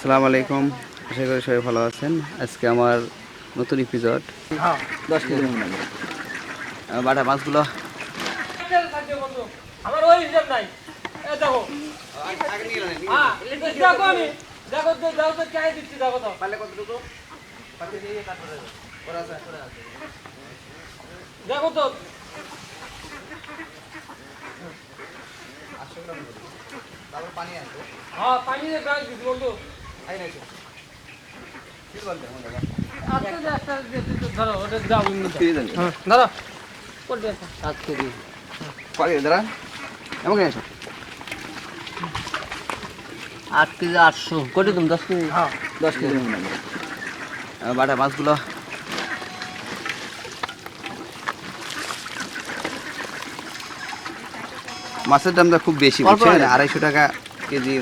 আসসালামু আলাইকুম। আশা করি সবাই ভালো আছেন। আজকে আমার নতুন এপিসোড দশ কেজি বাটা মাছগুলো। দেখো। হ্যাঁ তো। তো। হ্যাঁ পানি দিয়ে গাছ দাঁড়া এমন কেন আট কেজি আটশো। কোটি তুমি? দশ কেজি? হ্যাঁ। দশ কেজি। বাটা মাছগুলো? মাছের দামটা খুব বেশি বুঝছেন? আড়াইশো টাকা কেজি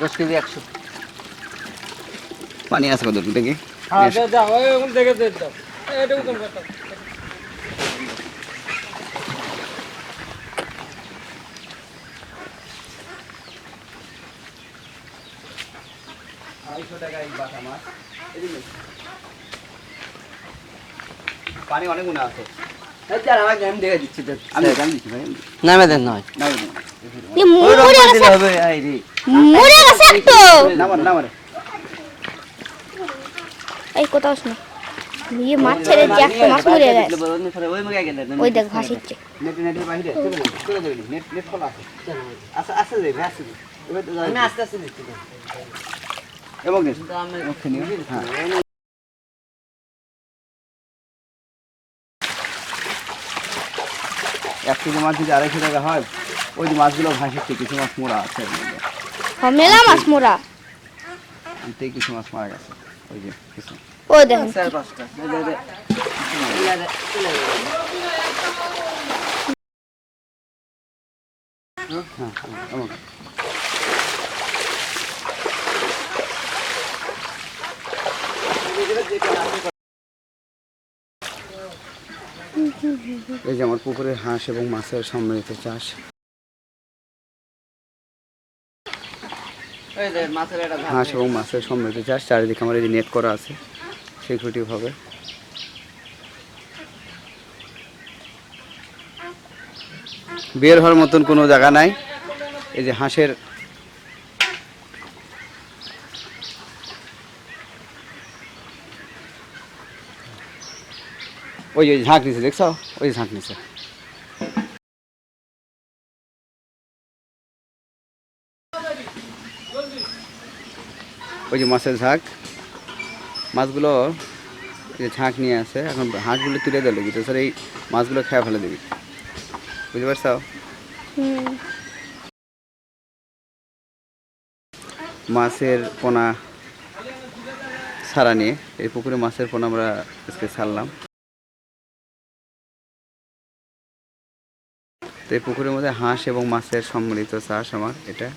দশ কেজি একশো পানি আছে কত দেখি। হ্যাঁ আড়াইশো টাকা এই বাটা মাছ। পানি অনেক মনে আছে। নামে দেন নয়। মরে গেছে একটু। এই কোথাও শুনে। ইয়ে মাছ ছেড়ে যে একটা মাছ মরে গেছে ওই মুখে গেলেন ওই দেখ ভাসিচ্ছে নেট নেটের বাইরে চলে যাবে নেট নেট খোলা আছে। আচ্ছা আচ্ছা যাবে আচ্ছা যাবে। এবার তো আমি আস্তে আস্তে দিচ্ছি। এবং হ্যাঁ। এক কেজি মাছ যদি আড়াইশো টাকা হয় ওই যে মাছগুলো ভাসিচ্ছে কিছু মাছ মোড়া আছে মেলা মাছ আনতেই কিছু মাছ মারা গেছে। ওই যে কিছু। ওই দেখেন। চার পাঁচটা। হ্যাঁ হ্যাঁ এমন এই যে আমার পুকুরে হাঁস এবং মাছের সম্মিলিত চাষ। হাঁস এবং মাছের সম্মিলিত চাষ চারিদিকে আমার এই নেট করা আছে সিকিউরিটি ভাবে বের হওয়ার মতন কোনো জায়গা নাই। এই যে হাঁসের ওই ওই ঝাঁক নিচে দেখছ? ওই ঝাঁক নিচে। ওই যে মাছের ঝাঁক। মাছগুলো যে ঝাঁক নিয়ে আসে এখন হাঁসগুলো তুলে দিলে কিন্তু স্যার এই মাছগুলো খেয়ে ফেলে দিবি। বুঝতে পারছ? মাছের পোনা ছাড়া নিয়ে এই পুকুরে মাছের পোনা আমরা আজকে ছাড়লাম। তো এই পুকুরের মধ্যে হাঁস এবং মাছের সম্মিলিত চাষ আমার এটা